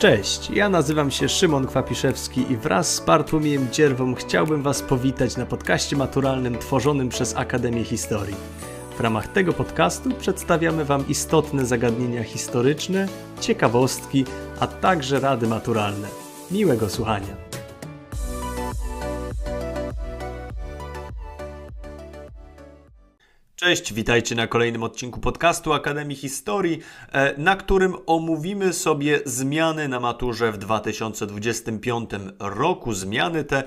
Cześć, ja nazywam się Szymon Kwapiszewski i wraz z Bartłomiejem Dzierwą chciałbym Was powitać na podcaście maturalnym tworzonym przez Akademię Historii. W ramach tego podcastu przedstawiamy Wam istotne zagadnienia historyczne, ciekawostki, a także rady maturalne. Miłego słuchania. Cześć, witajcie na kolejnym odcinku podcastu Akademii Historii, e, na którym omówimy sobie zmiany na maturze w 2025 roku. Zmiany te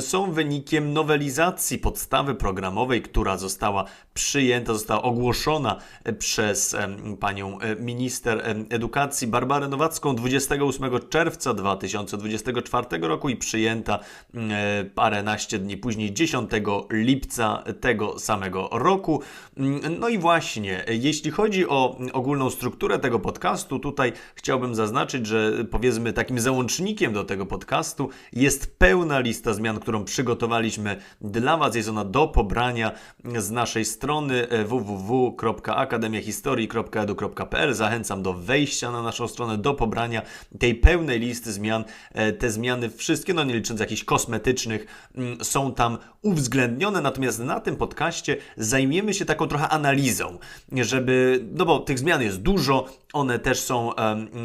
są wynikiem nowelizacji podstawy programowej, która została przyjęta, została ogłoszona e, przez em, panią e, minister edukacji Barbarę Nowacką 28 czerwca 2024 roku i przyjęta e, paręnaście dni później, 10 lipca tego samego roku. Mm, No i właśnie, jeśli chodzi o ogólną strukturę tego podcastu, tutaj chciałbym zaznaczyć, że powiedzmy takim załącznikiem do tego podcastu jest pełna lista zmian, którą przygotowaliśmy dla Was. Jest ona do pobrania z naszej strony e, www.akademiahistorii.edu.pl. Zachęcam do wejścia na naszą stronę, do pobrania tej pełnej listy zmian. E, Te zmiany wszystkie, no nie licząc jakichś kosmetycznych, mm, są tam uwzględnione. Natomiast na tym podcaście zajmiemy się taką trochę analizą, żeby, no bo tych zmian jest dużo, one też są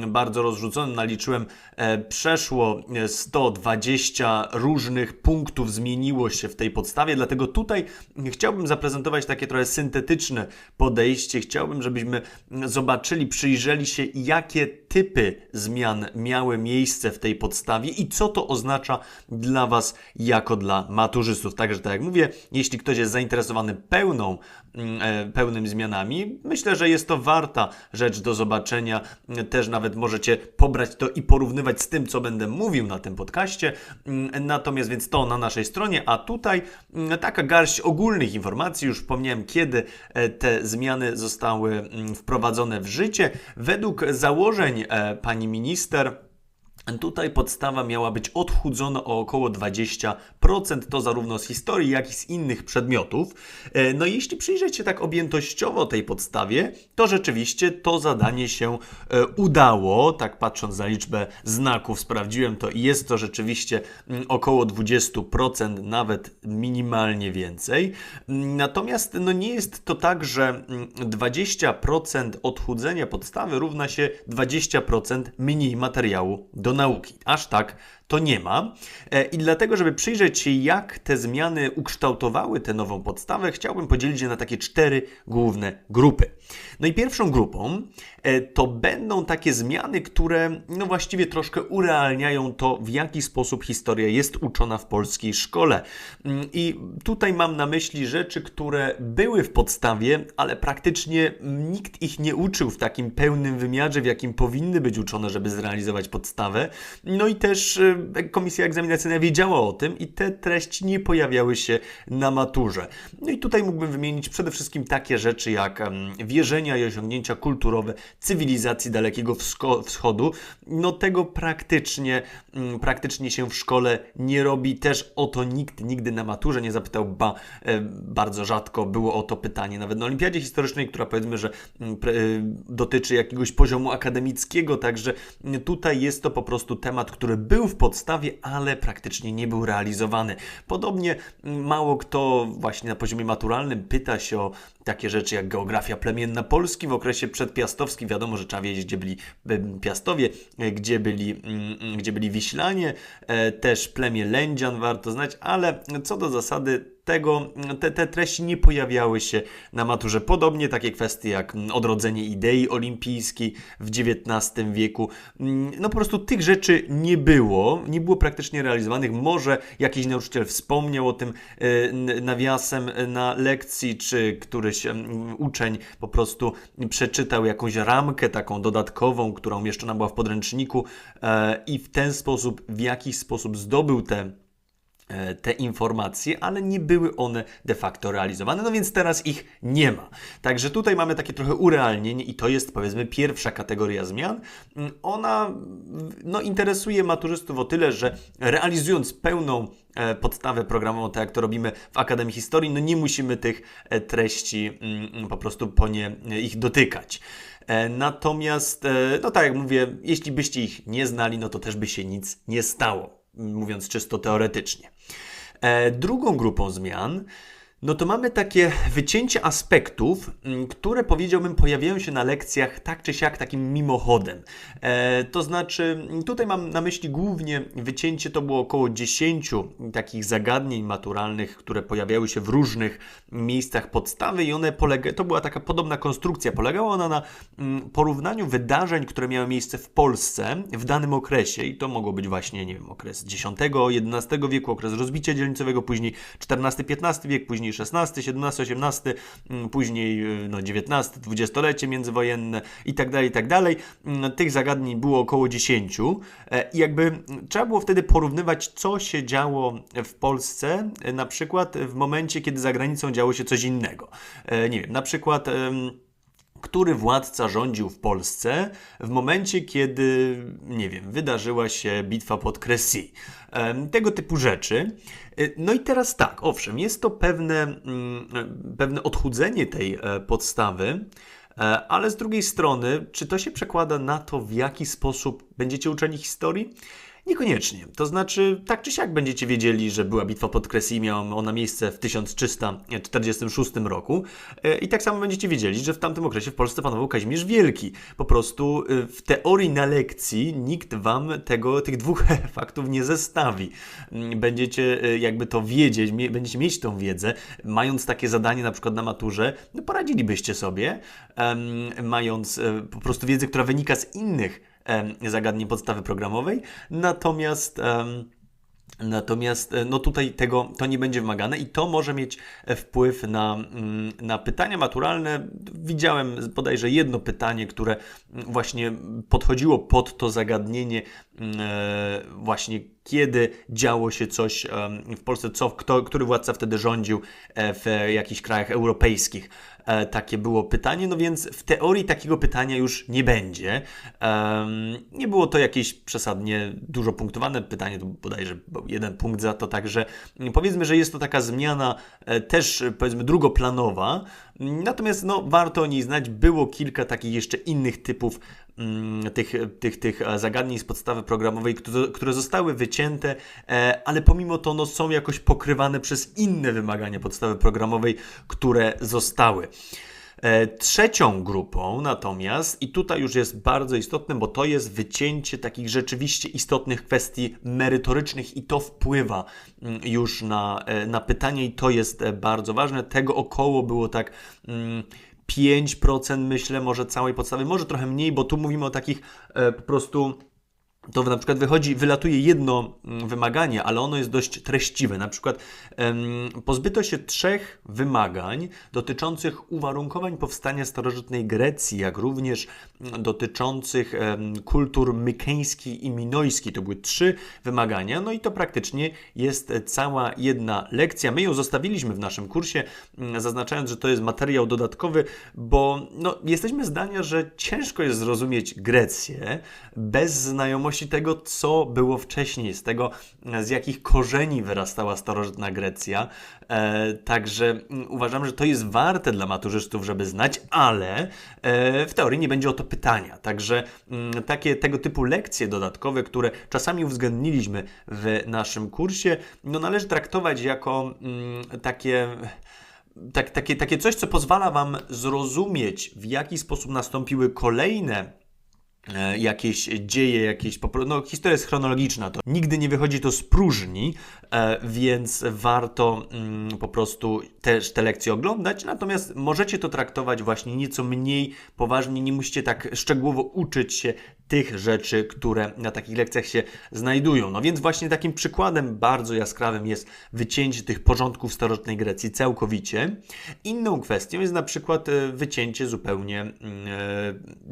bardzo rozrzucone. Naliczyłem e, przeszło e, 120 różnych punktów zmieniło się w tej podstawie, dlatego tutaj chciałbym zaprezentować takie trochę syntetyczne podejście. Chciałbym, żebyśmy zobaczyli, przyjrzeli się, jakie typy zmian miały miejsce w tej podstawie i co to oznacza dla Was jako dla maturzystów. Także tak jak mówię, jeśli ktoś jest zainteresowany pełną, mm, e, pełnymi zmianami, myślę, że jest to warta rzecz do zobaczenia. Też nawet możecie pobrać to i porównywać z tym, co będę mówił na tym podcaście. Mm, Natomiast więc to na naszej stronie, a tutaj mm, taka garść ogólnych informacji. Już wspomniałem, kiedy e, te zmiany zostały mm, wprowadzone w życie. Według założeń e, pani minister, Tutaj podstawa miała być odchudzona o około 20%, to zarówno z historii, jak i z innych przedmiotów. E, No i jeśli przyjrzeć się tak objętościowo tej podstawie, to rzeczywiście to zadanie się e, udało. Tak patrząc na liczbę znaków, sprawdziłem to i jest to rzeczywiście mm, około 20%, nawet minimalnie więcej. Mm, Natomiast no nie jest to tak, że mm, 20% odchudzenia podstawy równa się 20% mniej materiału do nauki. Aż tak to nie ma. E, I dlatego, żeby przyjrzeć się, jak te zmiany ukształtowały tę nową podstawę, chciałbym podzielić je na takie cztery główne grupy. No i pierwszą grupą e, to będą takie zmiany, które no właściwie troszkę urealniają to, w jaki sposób historia jest uczona w polskiej szkole. Mm, I tutaj mam na myśli rzeczy, które były w podstawie, ale praktycznie nikt ich nie uczył w takim pełnym wymiarze, w jakim powinny być uczone, żeby zrealizować podstawę. No i też e, komisja egzaminacyjna wiedziała o tym i te treści nie pojawiały się na maturze. No i tutaj mógłbym wymienić przede wszystkim takie rzeczy jak wierzenia i osiągnięcia kulturowe cywilizacji Dalekiego Wschodu. No tego praktycznie, mm, praktycznie się w szkole nie robi. Też o to nikt nigdy na maturze nie zapytał, ba, e, bardzo rzadko było o to pytanie. Nawet na olimpiadzie historycznej, która powiedzmy, że mm, y, dotyczy jakiegoś poziomu akademickiego, także tutaj jest to po prostu temat, który był w podstawie, ale praktycznie nie był realizowany. Podobnie mm, mało kto właśnie na poziomie maturalnym pyta się o takie rzeczy jak geografia plemienna Polski w okresie przedpiastowskim. Wiadomo, że trzeba wiedzieć, gdzie byli Piastowie, e, gdzie byli, mm, gdzie byli Wiślanie, e, też plemię Lędzian warto znać, ale co do zasady tego, te, te treści nie pojawiały się na maturze. Podobnie takie kwestie jak mm, odrodzenie idei olimpijskiej w XIX wieku. Mm, No po prostu tych rzeczy nie było, nie było praktycznie realizowanych. Może jakiś nauczyciel wspomniał o tym e, nawiasem na lekcji, czy któryś uczeń po prostu przeczytał jakąś ramkę taką dodatkową, która umieszczona była w podręczniku e, i w ten sposób, w jakiś sposób zdobył te e, te informacje, ale nie były one de facto realizowane, no więc teraz ich nie ma. Także tutaj mamy takie trochę urealnienie i to jest powiedzmy pierwsza kategoria zmian. Mm, Ona no, interesuje maturzystów o tyle, że realizując pełną e, podstawę programową, tak jak to robimy w Akademii Historii, no nie musimy tych e, treści mm, po prostu po nie e, ich dotykać. E, Natomiast, e, no tak jak mówię, jeśli byście ich nie znali, no to też by się nic nie stało, mówiąc czysto teoretycznie. E, Drugą grupą zmian, no to mamy takie wycięcie aspektów, m, które powiedziałbym pojawiają się na lekcjach tak czy siak takim mimochodem. E, to znaczy, m, tutaj mam na myśli głównie wycięcie, to było około 10 takich zagadnień maturalnych, które pojawiały się w różnych miejscach podstawy i one polega, to była taka podobna konstrukcja. Polegała ona na mm, porównaniu wydarzeń, które miały miejsce w Polsce w danym okresie i to mogło być właśnie, nie wiem, okres X-XI wieku, okres rozbicia dzielnicowego, później XIV-XV wiek, później XVI, XVII, XVIII, mm, później y, no, XIX, dwudziestolecie międzywojenne i tak dalej, i tak dalej. Mm, Tych zagadnień było około 10 e, i jakby mm, trzeba było wtedy porównywać, co się działo w Polsce, e, na przykład w momencie, kiedy za granicą działo się coś innego. E, Nie wiem, na przykład... który władca rządził w Polsce w momencie, kiedy, nie wiem, wydarzyła się bitwa pod. Em, Tego typu rzeczy. Y, No i teraz tak, owszem, jest to pewne, mm, pewne odchudzenie tej e, podstawy, e, ale z drugiej strony, czy to się przekłada na to, w jaki sposób będziecie uczeni historii? Niekoniecznie. To znaczy, tak czy siak będziecie wiedzieli, że była bitwa pod i miała ona miejsce w 1346 roku. E, I tak samo będziecie wiedzieli, że w tamtym okresie w Polsce panował Kazimierz Wielki. Po prostu e, w teorii na lekcji nikt wam tego, tych dwóch faktów nie zestawi. Mm, Będziecie e, jakby to wiedzieć, będziecie mieć tą wiedzę, mając takie zadanie na przykład na maturze, no poradzilibyście sobie, mając po prostu wiedzę, która wynika z innych zagadnień podstawy programowej. Natomiast Natomiast e, no tutaj tego to nie będzie wymagane i to może mieć e, wpływ na, mm, na pytania maturalne. Widziałem bodajże jedno pytanie, które mm, właśnie podchodziło pod to zagadnienie mm, e, właśnie kiedy działo się coś w Polsce, co, kto, który władca wtedy rządził w jakichś krajach europejskich. E, Takie było pytanie, no więc w teorii takiego pytania już nie będzie. Nie było to jakieś przesadnie dużo punktowane pytanie, to bodajże jeden punkt za to, także powiedzmy, że jest to taka zmiana e, też e, powiedzmy drugoplanowa, natomiast no, warto o niej znać. Było kilka takich jeszcze innych typów tych, tych, tych e, zagadnień z podstawy programowej, które, zostały wycięte, e, ale pomimo to no, są jakoś pokrywane przez inne wymagania podstawy programowej, które zostały. E, Trzecią grupą natomiast, i tutaj już jest bardzo istotne, bo to jest wycięcie takich rzeczywiście istotnych kwestii merytorycznych i to wpływa mm, już na, na pytanie i to jest bardzo ważne. Tego około było tak. mm, 5% myślę, może całej podstawy, może trochę mniej, bo tu mówimy o takich e, po prostu to na przykład wychodzi, wylatuje jedno mm, wymaganie, ale ono jest dość treściwe. Na przykład pozbyto się trzech wymagań dotyczących uwarunkowań powstania starożytnej Grecji, jak również dotyczących kultur mykeńskiej i minojskiej. To były trzy wymagania, no i to praktycznie jest cała jedna lekcja. My ją zostawiliśmy w naszym kursie, mm, zaznaczając, że to jest materiał dodatkowy, bo no, jesteśmy zdania, że ciężko jest zrozumieć Grecję bez znajomości tego, co było wcześniej, z tego, z jakich korzeni wyrastała starożytna Grecja. E, także mm, uważam, że to jest warte dla maturzystów, żeby znać, ale e, w teorii nie będzie o to pytania. Także mm, takie tego typu lekcje dodatkowe, które czasami uwzględniliśmy w naszym kursie, no należy traktować jako mm, takie tak, takie, takie coś, co pozwala Wam zrozumieć, w jaki sposób nastąpiły kolejne jakieś dzieje, jakieś no historia jest chronologiczna, to nigdy nie wychodzi to z próżni, e, więc warto mm, po prostu też te lekcje oglądać, natomiast możecie to traktować właśnie nieco mniej poważnie, nie musicie tak szczegółowo uczyć się tych rzeczy, które na takich lekcjach się znajdują. No więc właśnie takim przykładem bardzo jaskrawym jest wycięcie tych porządków starożytnej Grecji całkowicie. Inną kwestią jest na przykład e, wycięcie zupełnie mm, e,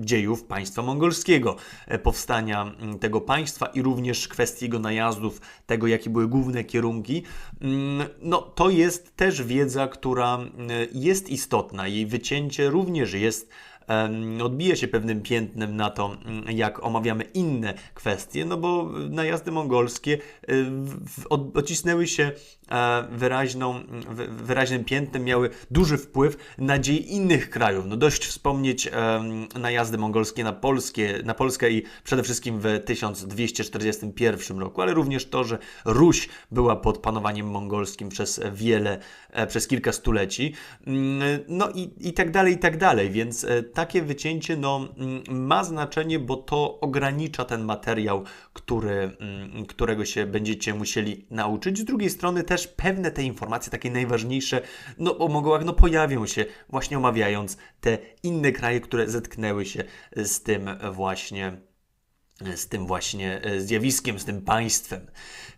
dziejów państwa mongolskiego, e, powstania mm, tego państwa i również kwestii jego najazdów, tego jakie były główne kierunki. Mm, No to jest też wiedza, która jest istotna. Jej wycięcie również jest odbije się pewnym piętnem na to, mm, jak omawiamy inne kwestie, no bo najazdy mongolskie y, odcisnęły się e, wyraźną, wy- wyraźnym piętnem, miały duży wpływ na dzieje innych krajów. No dość wspomnieć najazdy mongolskie na, Polskie, na Polskę i przede wszystkim w 1241 roku, ale również to, że Ruś była pod panowaniem mongolskim przez wiele, e, przez kilka stuleci. Mm, No i, i tak dalej, i tak dalej, więc e, takie wycięcie no, mm, ma znaczenie, bo to ogranicza ten materiał, który, mm, którego się będziecie musieli nauczyć. Z drugiej strony też pewne te informacje, takie najważniejsze, no o mogołach, no pojawią się właśnie omawiając te inne kraje, które zetknęły się z tym właśnie z tym właśnie e, zjawiskiem, z tym państwem.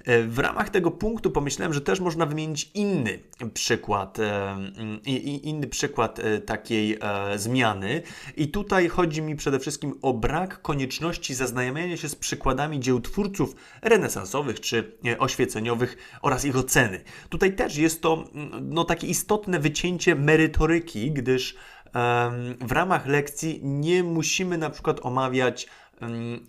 E, W ramach tego punktu pomyślałem, że też można wymienić inny przykład, e, mm, inny przykład takiej zmiany. I tutaj chodzi mi przede wszystkim o brak konieczności zaznajamiania się z przykładami dzieł twórców renesansowych czy oświeceniowych oraz ich oceny. Tutaj też jest to mm, no, takie istotne wycięcie merytoryki, gdyż w ramach lekcji nie musimy na przykład omawiać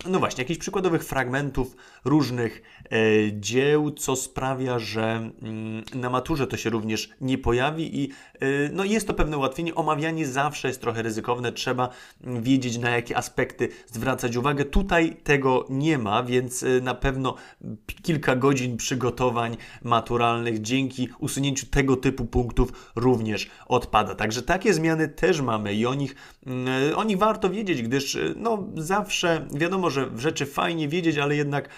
no właśnie, jakichś przykładowych fragmentów różnych e, dzieł, co sprawia, że mm, na maturze to się również nie pojawi i e, no jest to pewne ułatwienie. Omawianie zawsze jest trochę ryzykowne, trzeba mm, wiedzieć na jakie aspekty zwracać uwagę. Tutaj tego nie ma, więc e, na pewno kilka godzin przygotowań maturalnych dzięki usunięciu tego typu punktów również odpada. Także takie zmiany też mamy i o nich, mm, o nich warto wiedzieć, gdyż no zawsze wiadomo, że rzeczy fajnie wiedzieć, ale jednak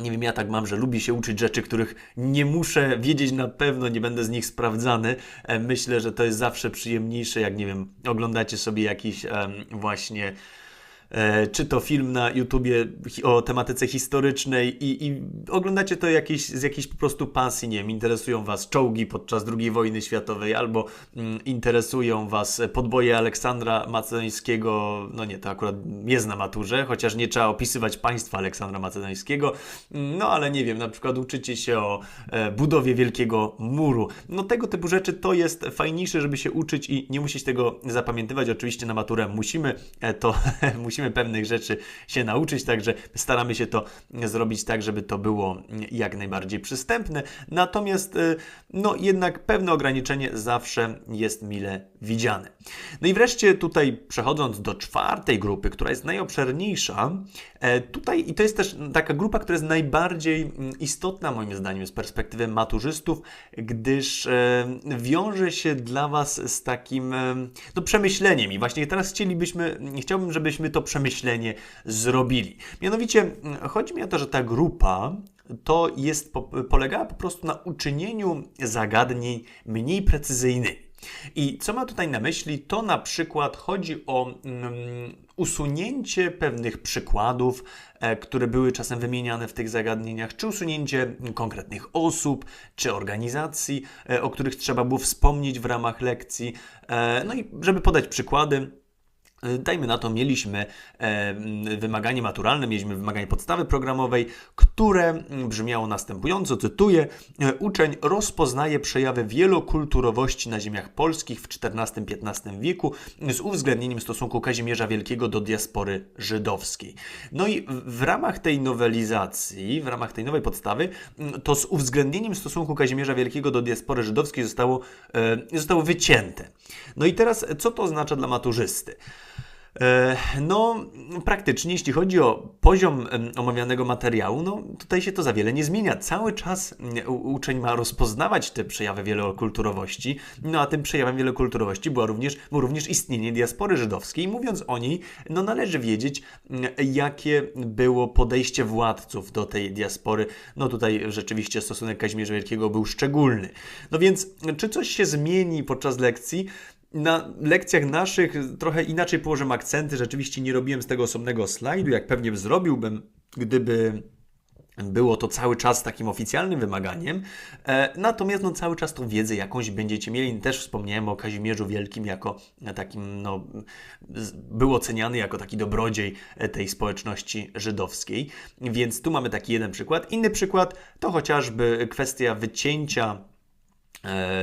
nie wiem, ja tak mam, że lubię się uczyć rzeczy, których nie muszę wiedzieć na pewno, nie będę z nich sprawdzany. Myślę, że to jest zawsze przyjemniejsze, jak nie wiem, oglądacie sobie jakiś właśnie czy to film na YouTubie o tematyce historycznej i, i oglądacie to jakieś, z jakiejś po prostu pasji, nie wiem, interesują Was czołgi podczas II wojny światowej albo mm, interesują Was podboje Aleksandra Macedońskiego, no nie, to akurat jest na maturze, chociaż nie trzeba opisywać państwa Aleksandra Macedońskiego, Mm, no ale nie wiem, na przykład uczycie się o e, budowie Wielkiego Muru. No tego typu rzeczy to jest fajniejsze, żeby się uczyć i nie musieć tego zapamiętywać. Oczywiście na maturę musimy e, to, musimy pewnych rzeczy się nauczyć, także staramy się to zrobić tak, żeby to było jak najbardziej przystępne. Natomiast e, no jednak pewne ograniczenie zawsze jest mile widziane. No i wreszcie tutaj przechodząc do czwartej grupy, która jest najobszerniejsza, e, tutaj i to jest też taka grupa, która jest najbardziej mm, istotna moim zdaniem z perspektywy maturzystów, gdyż e, wiąże się dla Was z takim e, no, przemyśleniem i właśnie teraz chcielibyśmy, chciałbym, żebyśmy to przemyślenie zrobili. Mianowicie mm, chodzi mi o to, że ta grupa to jest, po, polegała po prostu na uczynieniu zagadnień mniej precyzyjnymi. I co ma tutaj na myśli? To na przykład chodzi o mm, usunięcie pewnych przykładów, e, które były czasem wymieniane w tych zagadnieniach, czy usunięcie konkretnych osób, czy organizacji, e, o których trzeba było wspomnieć w ramach lekcji. E, no i żeby podać przykłady, Dajmy na to, mieliśmy e, m, wymaganie maturalne, mieliśmy wymaganie podstawy programowej, które mm, brzmiało następująco, cytuję, e, uczeń rozpoznaje przejawy wielokulturowości na ziemiach polskich w XIV-XV wieku z uwzględnieniem stosunku Kazimierza Wielkiego do diaspory żydowskiej. No i w- w ramach tej nowelizacji, w ramach tej nowej podstawy, mm, to z uwzględnieniem stosunku Kazimierza Wielkiego do diaspory żydowskiej zostało, e, zostało wycięte. No i teraz, co to oznacza dla maturzysty? E, No, praktycznie, jeśli chodzi o poziom omawianego materiału, no tutaj się to za wiele nie zmienia. Cały czas mm, uczeń ma rozpoznawać te przejawy wielokulturowości, no a tym przejawem wielokulturowości była również, było również istnienie diaspory żydowskiej. Mówiąc o niej, no należy wiedzieć, mm, jakie było podejście władców do tej diaspory. No tutaj rzeczywiście stosunek Kazimierza Wielkiego był szczególny. No więc, czy coś się zmieni podczas lekcji? Na lekcjach naszych trochę inaczej położyłem akcenty. Rzeczywiście nie robiłem z tego osobnego slajdu, jak pewnie zrobiłbym, gdyby było to cały czas takim oficjalnym wymaganiem, e, natomiast no, cały czas tą wiedzę jakąś będziecie mieli. Też wspomniałem o Kazimierzu Wielkim jako takim, no, był oceniany jako taki dobrodziej e, tej społeczności żydowskiej. Więc tu mamy taki jeden przykład. Inny przykład to chociażby kwestia wycięcia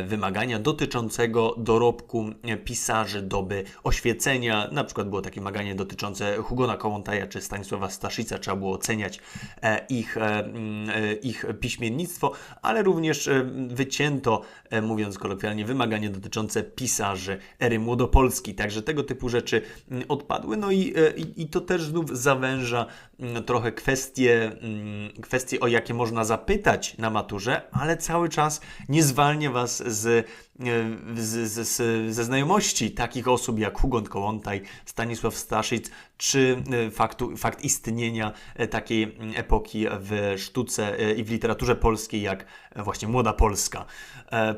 wymagania dotyczącego dorobku e, pisarzy doby oświecenia. Na przykład było takie wymaganie dotyczące Hugona Kołątaja czy Stanisława Staszica. Trzeba było oceniać e, ich, e, e, ich piśmiennictwo, ale również e, wycięto, e, mówiąc kolokwialnie, wymaganie dotyczące pisarzy ery młodopolskiej. Także tego typu rzeczy odpadły. No i, e, i, i to też znów zawęża trochę kwestie, kwestie, o jakie można zapytać na maturze, ale cały czas nie zwalnia Was e, z, z, z, ze znajomości takich osób jak Hugon Kołątaj, Stanisław Staszic, czy e, faktu, fakt istnienia e, takiej mm, epoki w sztuce e, i w literaturze polskiej jak właśnie Młoda Polska.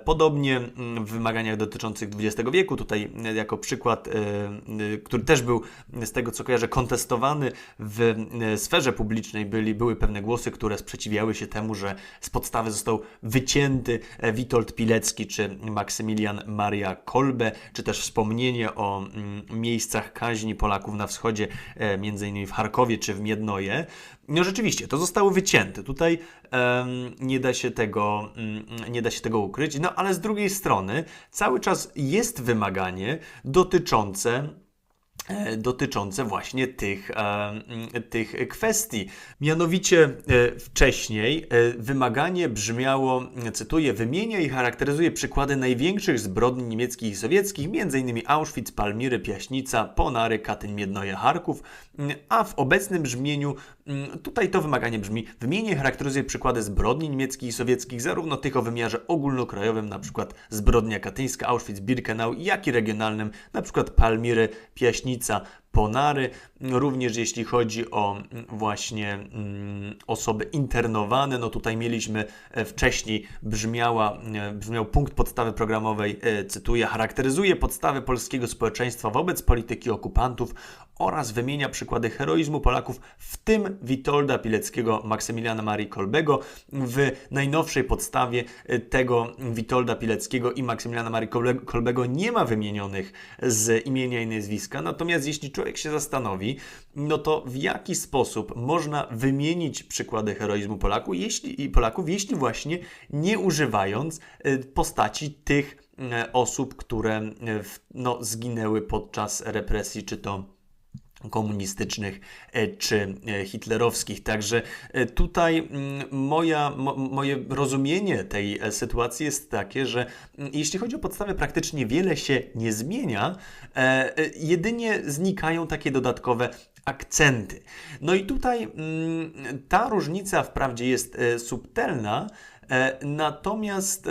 Podobnie mm, w wymaganiach dotyczących XX wieku, tutaj jako przykład, który też był z tego co kojarzę kontestowany w sferze publicznej, byli, były pewne głosy, które sprzeciwiały się temu, że z podstawy został wycięty Witold Pilecki czy Maksymilian Maria Kolbe, czy też wspomnienie o mm, miejscach kaźni Polaków na wschodzie, e, między innymi w Charkowie czy w Miednoje. No rzeczywiście, to zostało wycięte. Tutaj em, nie da się tego, mm, nie da się tego ukryć. No ale z drugiej strony cały czas jest wymaganie dotyczące dotyczące właśnie tych, e, tych kwestii. Mianowicie e, wcześniej e, wymaganie brzmiało, cytuję, wymienia i charakteryzuje przykłady największych zbrodni niemieckich i sowieckich, m.in. Auschwitz, Palmiry, Piaśnica, Ponary, Katyn, Miednoje, Charków, mm, a w obecnym brzmieniu mm, tutaj to wymaganie brzmi, wymienia i charakteryzuje przykłady zbrodni niemieckich i sowieckich, zarówno tych o wymiarze ogólnokrajowym, np. zbrodnia katyńska, Auschwitz, Birkenau, jak i regionalnym, np. Palmiry, Piaśnica, różnica Ponary, również jeśli chodzi o mm, właśnie mm, osoby internowane, no tutaj mieliśmy e, wcześniej brzmiała, e, brzmiał punkt podstawy programowej, e, cytuję, charakteryzuje podstawy polskiego społeczeństwa wobec polityki okupantów oraz wymienia przykłady heroizmu Polaków, w tym Witolda Pileckiego, Maksymiliana Marii Kolbego. W najnowszej podstawie tego Witolda Pileckiego i Maksymiliana Marii Kolbe- Kolbego nie ma wymienionych z imienia i nazwiska, natomiast jeśli człowiek się zastanowi, no to w jaki sposób można wymienić przykłady heroizmu Polaków, jeśli, i Polaków, jeśli właśnie nie używając e, postaci tych e, osób, które w, no, zginęły podczas represji, czy to komunistycznych e, czy e, hitlerowskich. Także e, tutaj mm, moja, mo, moje rozumienie tej sytuacji jest takie, że mm, jeśli chodzi o podstawę, praktycznie wiele się nie zmienia, jedynie znikają takie dodatkowe akcenty. No i tutaj mm, ta różnica wprawdzie jest subtelna, natomiast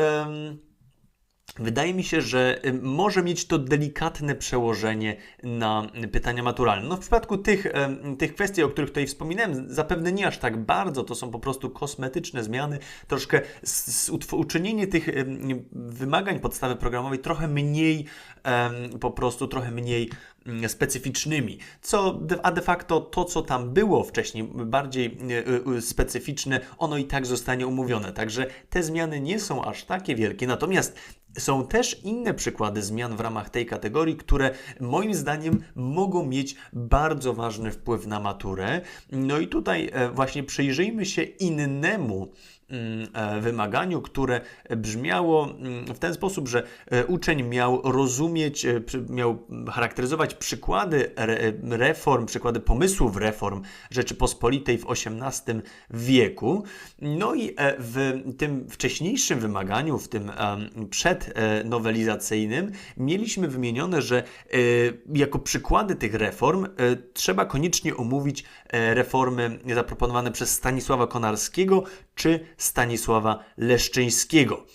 Wydaje mi się, że y, może mieć to delikatne przełożenie na pytania maturalne. No w przypadku tych, tych kwestii, o których tutaj wspominałem, zapewne nie aż tak bardzo, to są po prostu kosmetyczne zmiany, troszkę uczynienie tych wymagań podstawy programowej trochę mniej, po prostu trochę mniej specyficznymi, co, a de facto to, co tam było wcześniej, bardziej e, e, specyficzne, ono i tak zostanie umówione. Także te zmiany nie są aż takie wielkie, natomiast są też inne przykłady zmian w ramach tej kategorii, które moim zdaniem mogą mieć bardzo ważny wpływ na maturę. No i tutaj e, właśnie przyjrzyjmy się innemu mm, wymaganiu, które brzmiało mm, w ten sposób, że e, uczeń miał rozumieć, e, miał charakteryzować przykłady re- reform, przykłady pomysłów reform Rzeczypospolitej w XVIII wieku. No i e, w tym wcześniejszym wymaganiu, w tym przednowelizacyjnym, mieliśmy wymienione, że e, jako przykłady tych reform e, trzeba koniecznie omówić e, reformy zaproponowane przez Stanisława Konarskiego czy Stanisława Leszczyńskiego.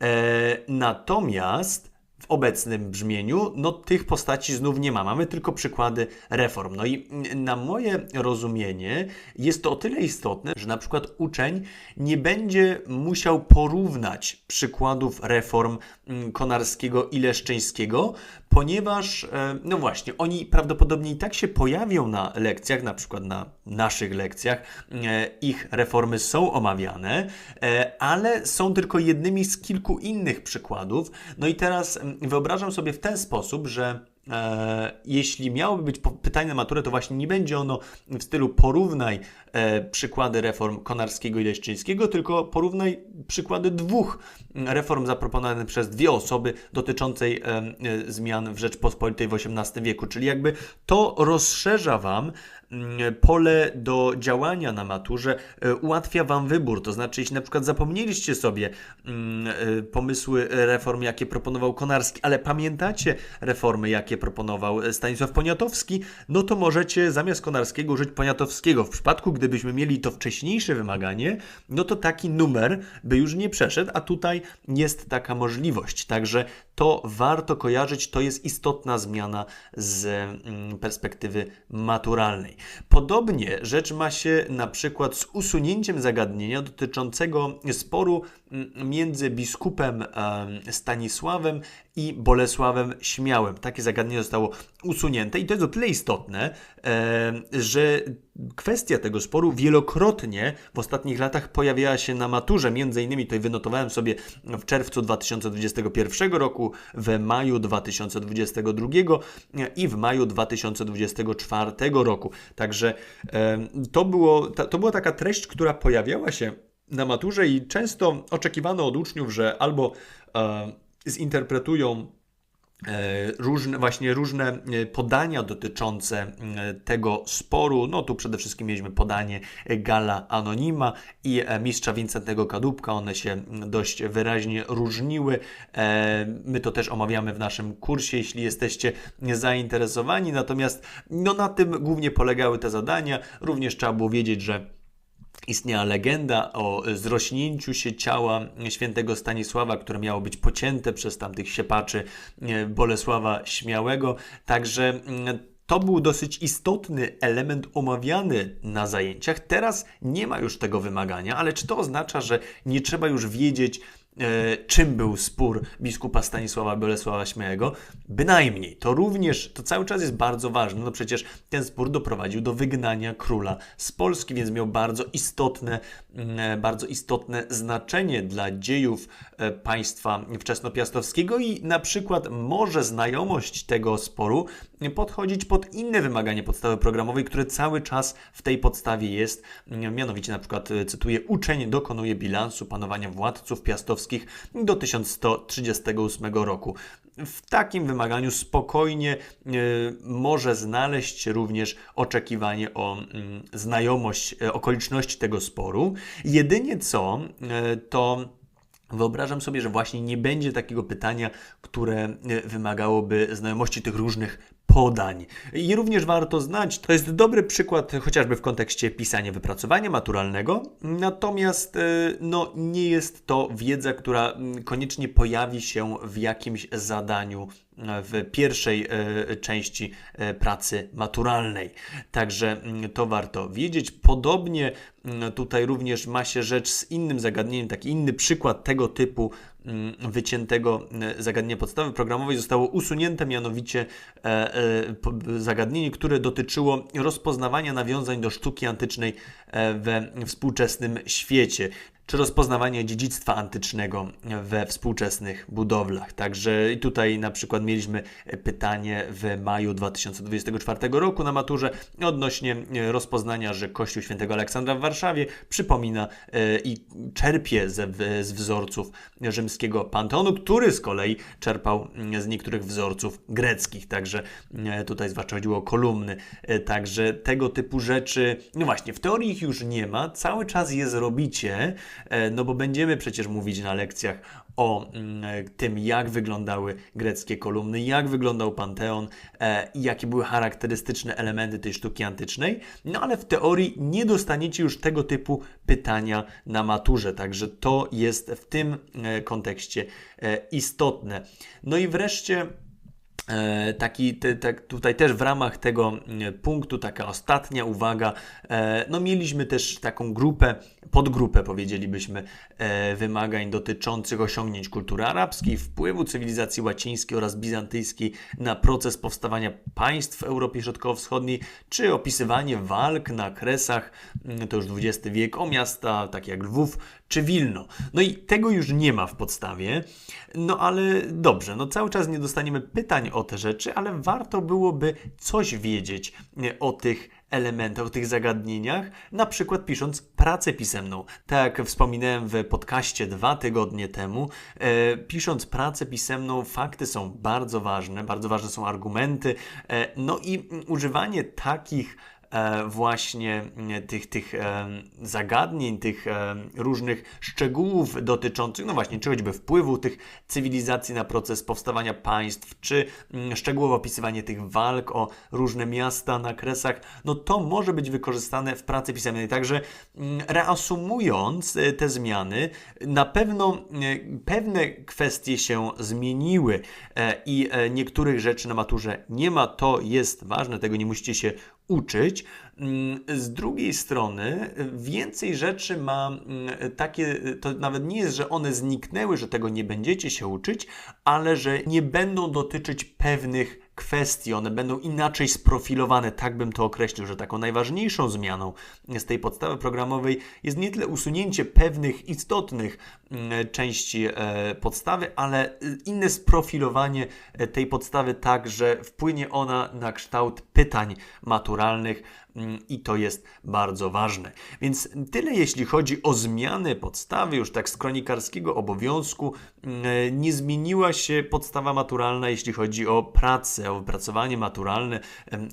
E, Natomiast w obecnym brzmieniu, no tych postaci znów nie ma. Mamy tylko przykłady reform. No i mm, na moje rozumienie jest to o tyle istotne, że na przykład uczeń nie będzie musiał porównać przykładów reform mm, Konarskiego i Leszczyńskiego, ponieważ, e, no właśnie, oni prawdopodobnie i tak się pojawią na lekcjach, na przykład na naszych lekcjach, e, ich reformy są omawiane, e, ale są tylko jednymi z kilku innych przykładów. No i teraz mm, wyobrażam sobie w ten sposób, że jeśli miałoby być pytanie na maturę, to właśnie nie będzie ono w stylu porównaj e, przykłady reform Konarskiego i Leszczyńskiego, tylko porównaj przykłady dwóch reform zaproponowanych przez dwie osoby dotyczącej e, e, zmian w Rzeczpospolitej w XVIII wieku. Czyli jakby to rozszerza Wam pole do działania na maturze, e, ułatwia Wam wybór. To znaczy, jeśli na przykład zapomnieliście sobie mm, e, pomysły reform, jakie proponował Konarski, ale pamiętacie reformy, jakie proponował e, Stanisław Poniatowski, no to możecie zamiast Konarskiego użyć Poniatowskiego. W przypadku, gdybyśmy mieli to wcześniejsze wymaganie, no to taki numer by już nie przeszedł, a tutaj jest taka możliwość. Także to warto kojarzyć, to jest istotna zmiana z mm, perspektywy maturalnej. Podobnie rzecz ma się na przykład z usunięciem zagadnienia dotyczącego sporu mm, między biskupem em, Stanisławem i Bolesławem Śmiałym. Takie zagadnienie zostało usunięte i to jest o tyle istotne, że kwestia tego sporu wielokrotnie w ostatnich latach pojawiała się na maturze. Między innymi tutaj wynotowałem sobie w czerwcu 2021 roku, w maju 2022 i w maju 2024 roku. Także to, było, to była taka treść, która pojawiała się na maturze i często oczekiwano od uczniów, że albo e, zinterpretują e, różne, właśnie różne e, podania dotyczące e, tego sporu. No tu przede wszystkim mieliśmy podanie Gala Anonima i mistrza Wincentego Kadłubka. One się dość wyraźnie różniły. My to też omawiamy w naszym kursie, jeśli jesteście zainteresowani. Natomiast no, na tym głównie polegały te zadania. Również trzeba było wiedzieć, że Istniała legenda o zrośnięciu się ciała świętego Stanisława, które miało być pocięte przez tamtych siepaczy e, Bolesława Śmiałego. Także mm, to był dosyć istotny element omawiany na zajęciach. Teraz nie ma już tego wymagania, ale czy to oznacza, że nie trzeba już wiedzieć, czym był spór biskupa Stanisława Bolesława Śmiałego? Bynajmniej. To również, to cały czas jest bardzo ważne. No przecież ten spór doprowadził do wygnania króla z Polski, więc miał bardzo istotne, mm, e, bardzo istotne znaczenie dla dziejów e, państwa wczesnopiastowskiego i na przykład może znajomość tego sporu podchodzić pod inne wymaganie podstawy programowej, które cały czas w tej podstawie jest. Mianowicie na przykład e, cytuję, uczeń dokonuje bilansu panowania władców piastowskich do 1138 roku. W takim wymaganiu spokojnie e, może znaleźć się również oczekiwanie o mm, znajomość e, okoliczności tego sporu. Jedynie co, e, to Wyobrażam sobie, że właśnie nie będzie takiego pytania, które wymagałoby znajomości tych różnych podań. I również warto znać, to jest dobry przykład chociażby w kontekście pisania wypracowania maturalnego, natomiast e, no, nie jest to wiedza, która koniecznie pojawi się w jakimś zadaniu e, w pierwszej e, części pracy maturalnej. Także to warto wiedzieć. Podobnie tutaj również ma się rzecz z innym zagadnieniem, taki inny przykład tego typu wyciętego e, zagadnienia podstawy programowej zostało usunięte, mianowicie e, e, zagadnienie, które dotyczyło rozpoznawania nawiązań do sztuki antycznej we współczesnym świecie czy rozpoznawania dziedzictwa antycznego we współczesnych budowlach. Także i tutaj na przykład mieliśmy pytanie w maju 2024 roku na maturze odnośnie e, rozpoznania, że Kościół Świętego Aleksandra w Warszawie przypomina e, i czerpie z wzorców rzymskiego panteonu, który z kolei czerpał mm, z niektórych wzorców greckich. Także e, tutaj zwłaszcza chodziło o kolumny. Także tego typu rzeczy, no właśnie, w teorii ich już nie ma, cały czas je zrobicie, no bo będziemy przecież mówić na lekcjach o mm, e, tym, jak wyglądały greckie kolumny, jak wyglądał Panteon e, i jakie były charakterystyczne elementy tej sztuki antycznej. No ale w teorii nie dostaniecie już tego typu pytania na maturze, także to jest w tym e, kontekście e, istotne. No i wreszcie E, Taki, te, tak, tutaj też w ramach tego mm, punktu, taka ostatnia uwaga, e, no mieliśmy też taką grupę, podgrupę powiedzielibyśmy, e, wymagań dotyczących osiągnięć kultury arabskiej, wpływu cywilizacji łacińskiej oraz bizantyjskiej na proces powstawania państw w Europie Środkowo-Wschodniej, czy opisywanie walk na kresach, mm, to już XX wiek, o miasta takie jak Lwów czy Wilno. No i tego już nie ma w podstawie, no ale dobrze, no cały czas nie dostaniemy pytań o te rzeczy, ale warto byłoby coś wiedzieć o tych elementach, o tych zagadnieniach, na przykład pisząc pracę pisemną. Tak jak wspominałem w podcaście dwa tygodnie temu, e, pisząc pracę pisemną, fakty są bardzo ważne, bardzo ważne są argumenty, e, no i używanie takich właśnie e, tych, tych e, zagadnień, tych e, różnych szczegółów dotyczących, no właśnie, czy choćby wpływu tych cywilizacji na proces powstawania państw, czy mm, szczegółowe opisywanie tych walk o różne miasta na kresach, no to może być wykorzystane w pracy pisemnej. Także mm, reasumując e, te zmiany, na pewno e, pewne kwestie się zmieniły e, i e, niektórych rzeczy na maturze nie ma, to jest ważne, tego nie musicie się uczyć. Mm, Z drugiej strony, więcej rzeczy ma mm, takie, to nawet nie jest, że one zniknęły, że tego nie będziecie się uczyć, ale że nie będą dotyczyć pewnych kwestii, one będą inaczej sprofilowane, tak bym to określił, że taką najważniejszą zmianą z tej podstawy programowej jest nie tyle usunięcie pewnych istotnych mm, części e, podstawy, ale y, inne sprofilowanie e, tej podstawy tak, że wpłynie ona na kształt pytań maturalnych mm, i to jest bardzo ważne. Więc tyle jeśli chodzi o zmiany podstawy, już tak z kronikarskiego obowiązku. E, Nie zmieniła się podstawa maturalna, jeśli chodzi o pracę, o wypracowanie maturalne.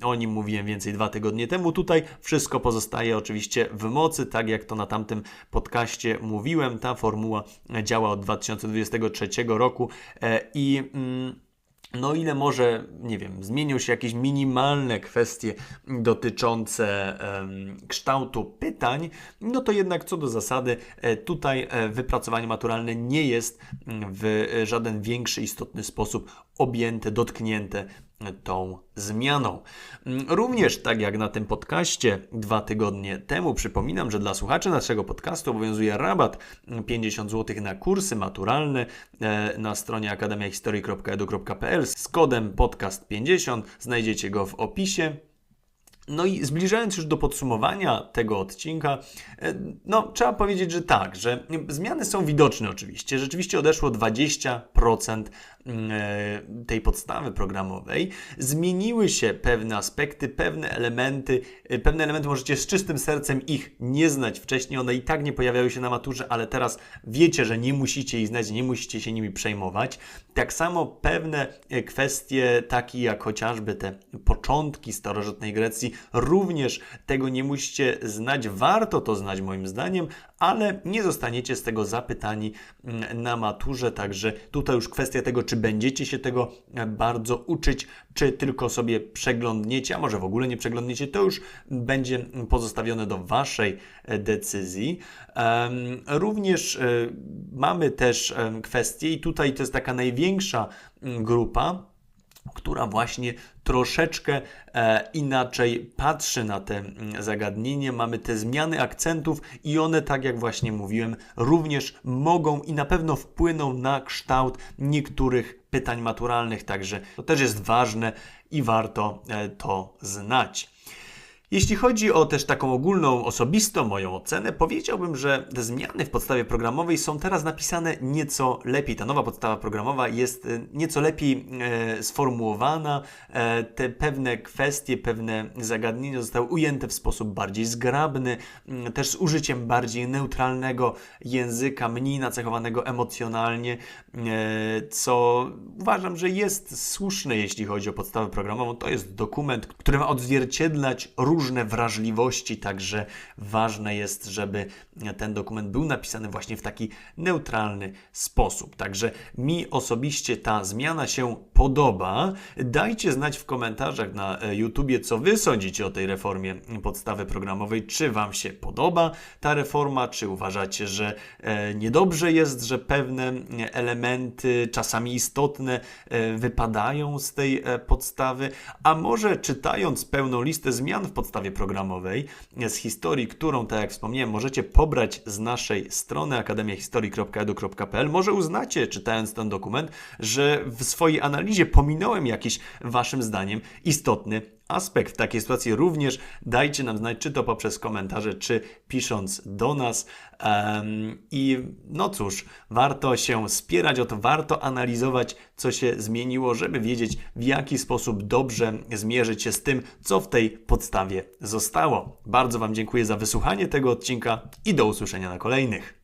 O nim mówiłem więcej dwa tygodnie temu. Tutaj wszystko pozostaje oczywiście w mocy, tak jak to na tamtym podcaście mówiłem. Ta formuła działa od 2023 roku e, i. Mm, no ile może, nie wiem, zmienią się jakieś minimalne kwestie dotyczące em, kształtu pytań, no to jednak co do zasady e, tutaj e, wypracowanie maturalne nie jest mm, w e, żaden większy istotny sposób objęte, dotknięte tą zmianą. Również tak jak na tym podcaście dwa tygodnie temu, przypominam, że dla słuchaczy naszego podcastu obowiązuje rabat mm, 50 zł na kursy maturalne e, na stronie akademiahistorii.edu.pl z kodem podcast50. Znajdziecie go w opisie. No i zbliżając już do podsumowania tego odcinka, e, no trzeba powiedzieć, że tak, że zmiany są widoczne oczywiście. Rzeczywiście odeszło 20% mm, e, tej podstawy programowej. Zmieniły się pewne aspekty, pewne elementy. e, Pewne elementy możecie z czystym sercem ich nie znać wcześniej. One i tak nie pojawiały się na maturze, ale teraz wiecie, że nie musicie ich znać, nie musicie się nimi przejmować. Tak samo pewne kwestie, takie jak chociażby te początki starożytnej Grecji, również tego nie musicie znać. Warto to znać moim zdaniem, ale nie zostaniecie z tego zapytani mm, na maturze. Także tutaj już kwestia tego, czy będziecie się tego e, bardzo uczyć, czy tylko sobie przeglądniecie, a może w ogóle nie przeglądniecie, to już będzie pozostawione do Waszej e, decyzji. Również e, mamy też kwestię, i tutaj to jest taka największa mm, grupa, która właśnie troszeczkę e, inaczej patrzy na te mm, zagadnienie. Mamy te zmiany akcentów i one, tak jak właśnie mówiłem, również mogą i na pewno wpłyną na kształt niektórych pytań maturalnych, także to też jest ważne i warto e, to znać. Jeśli chodzi o też taką ogólną, osobistą moją ocenę, powiedziałbym, że te zmiany w podstawie programowej są teraz napisane nieco lepiej. Ta nowa podstawa programowa jest e, nieco lepiej e, sformułowana. E, te pewne kwestie, pewne zagadnienia zostały ujęte w sposób bardziej zgrabny, też z użyciem bardziej neutralnego języka, mniej nacechowanego emocjonalnie, e, co uważam, że jest słuszne, jeśli chodzi o podstawę programową. To jest dokument, który ma odzwierciedlać różne różne wrażliwości, także ważne jest, żeby ten dokument był napisany właśnie w taki neutralny sposób. Także mi osobiście ta zmiana się podoba. Dajcie znać w komentarzach na e, YouTubie, co wy sądzicie o tej reformie podstawy programowej. Czy wam się podoba ta reforma, czy uważacie, że e, niedobrze jest, że pewne elementy, czasami istotne, e, wypadają z tej e, podstawy, a może czytając pełną listę zmian w podstawie programowej e, z historii, którą, tak jak wspomniałem, możecie pobrać z naszej strony akademiahistorii.edu.pl, może uznacie, czytając ten dokument, że w swojej analizie pominąłem jakiś waszym zdaniem istotny aspekt. Takiej sytuacji również dajcie nam znać, czy to poprzez komentarze, czy pisząc do nas. I no cóż, warto się spierać o to, warto analizować, co się zmieniło, żeby wiedzieć, w jaki sposób dobrze zmierzyć się z tym, co w tej podstawie zostało. Bardzo Wam dziękuję za wysłuchanie tego odcinka i do usłyszenia na kolejnych.